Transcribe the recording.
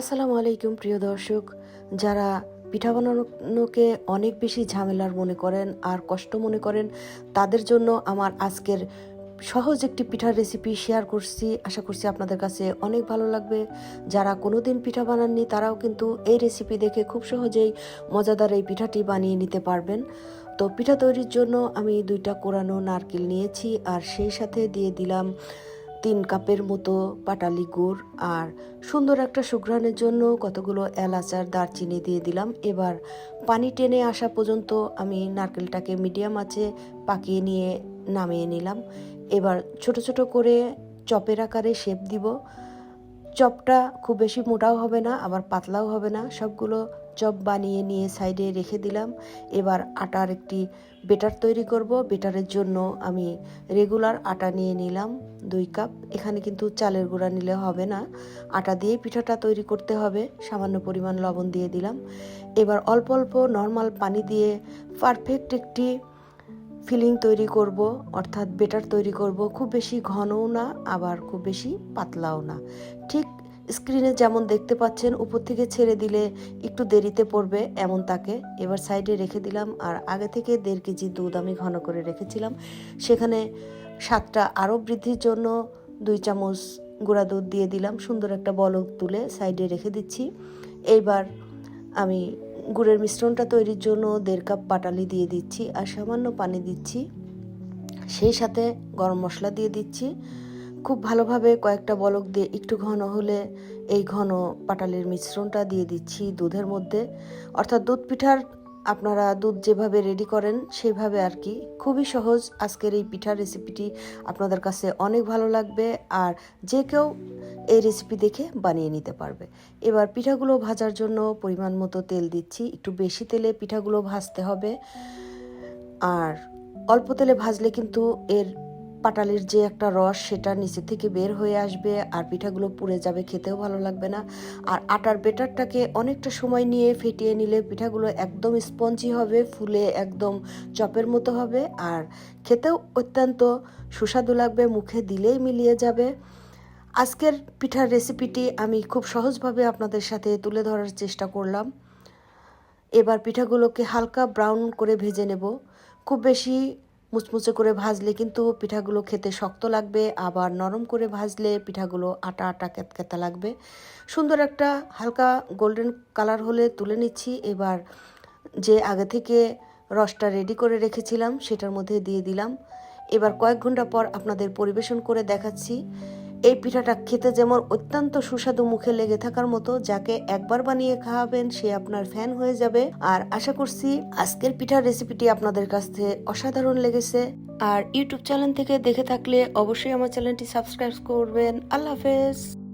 আসসালামু আলাইকুম, প্রিয় দর্শক। যারা পিঠা বানানোকে অনেক বেশি ঝামেলার মনে করেন আর কষ্ট মনে করেন, তাদের জন্য আমার আজকের সহজ একটি পিঠার রেসিপি শেয়ার করছি। আশা করছি আপনাদের কাছে অনেক ভালো লাগবে। যারা কোনোদিন পিঠা বানাননি, তারাও কিন্তু এই রেসিপি দেখে খুব সহজেই মজাদার এই পিঠাটি বানিয়ে নিতে পারবেন। তো পিঠা তৈরির জন্য আমি দুইটা কোরানো নারকেল নিয়েছি, আর সেই সাথে দিয়ে দিলাম তিন কাপের মতো পাটালি গুড় আর সুন্দর একটা সুঘ্রাণের জন্য কতগুলো এলাচ আর দারচিনি দিয়ে দিলাম। এবার পানি টেনে আসা পর্যন্ত আমি নারকেলটাকে মিডিয়াম আঁচে পাকিয়ে নিয়ে নামিয়ে নিলাম। এবার ছোট ছোট করে চপের আকারে শেপ দিব। চপটা খুব বেশি মোটাও হবে না, আবার পাতলাও হবে না, সবগুলো চপ বানিয়ে নিয়ে সাইডে রেখে দিলাম। এবার আটার একটি বেটার তৈরি করব। বেটারের জন্য আমি রেগুলার আটা নিয়ে নিলাম দুই কাপ। এখানে কিন্তু চালের গুঁড়া নিলে হবে না। আটা দিয়ে পিঠাটা তৈরি করতে হবে। সামান্য পরিমাণ লবণ দিয়ে দিলাম। এবার অল্প অল্প নর্মাল পানি দিয়ে পারফেক্ট একটি ফিলিং তৈরি করব। অর্থাৎ বেটার তৈরি করব। খুব বেশি ঘনও না, আবার খুব বেশি পাতলাও না। ঠিক স্ক্রিনে যেমন দেখতে পাচ্ছেন, উপর থেকে ছেড়ে দিলে একটু দেরিতে পড়বে এমন তাকে। এবার সাইডে রেখে দিলাম আর আগে থেকে দেড় কেজি দুধ আমি ঘন করে রেখেছিলাম। সেখানে স্বাদটা আরও বৃদ্ধির জন্য দুই চামচ গুঁড়া দুধ দিয়ে দিলাম। সুন্দর একটা বলক তুলে সাইডে রেখে দিচ্ছি। এইবার আমি গুড়ের মিশ্রণটা তৈরির জন্য দেড় কাপ পাটালি দিয়ে দিচ্ছি আর সামান্য পানি দিচ্ছি। সেই সাথে গরম মশলা দিয়ে দিচ্ছি। খুব ভালোভাবে কয়েকটা বলক দিয়ে একটু ঘন হলে এই ঘন পাটালির মিশ্রণটা দিয়ে দিচ্ছি দুধের মধ্যে। অর্থাৎ দুধ পিঠার আপনারা দুধ যেভাবে রেডি করেন সেইভাবে আর কি। খুবই সহজ আজকের এই পিঠার রেসিপিটি আপনাদের কাছে অনেক ভালো লাগবে আর যে কেউ এই রেসিপি দেখে বানিয়ে নিতে পারবে। এবার পিঠাগুলো ভাজার জন্য পরিমাণ মতো তেল দিচ্ছি। একটু বেশি তেলে পিঠাগুলো ভাজতে হবে। আর অল্প তেলে ভাজলে কিন্তু এর পাটালির যে একটা রস, সেটা নিচে থেকে বের হয়ে আসবে আর পিঠাগুলো পুড়ে যাবে, খেতেও ভালো লাগবে না। আর আটার বেটারটাকে অনেকটা সময় নিয়ে ফেটিয়ে নিলে পিঠাগুলো একদম স্পঞ্জি হবে, ফুলে একদম চপের মতো হবে আর খেতেও অত্যন্ত সুস্বাদু লাগবে, মুখে দিলেই মিলিয়ে যাবে। আজকের পিঠার রেসিপিটি আমি খুব সহজভাবে আপনাদের সাথে তুলে ধরার চেষ্টা করলাম। এবার পিঠাগুলোকে হালকা ব্রাউন করে ভেজে নেব। খুব বেশি মুচমুচে করে ভাজলে কিন্তু পিঠাগুলো খেতে শক্ত লাগবে, আবার নরম করে ভাজলে পিঠাগুলো আটা আটা ক্যাতক্যাতা লাগবে। সুন্দর একটা হালকা গোল্ডেন কালার হলে তুলে নিচ্ছি। এবার যে আগে থেকে রসটা রেডি করে রেখেছিলাম, সেটার মধ্যে দিয়ে দিলাম। এবার কয়েক ঘণ্টা পর আপনাদের পরিবেশন করে দেখাচ্ছি। এই পিঠাটা খেতে যেমন অত্যন্ত সুস্বাদু মুখে লেগে থাকার মতো, যাকে একবার বানিয়ে খাওয়াবেন সে আপনার ফ্যান হয়ে যাবে। আর আশা করছি আজকের পিঠার রেসিপিটি আপনাদের কাছ অসাধারণ লেগেছে। আর ইউটিউব চ্যানেল থেকে দেখে থাকলে অবশ্যই আমার চ্যানেলটি সাবস্ক্রাইব করবেন। আল্লাহ হাফেজ।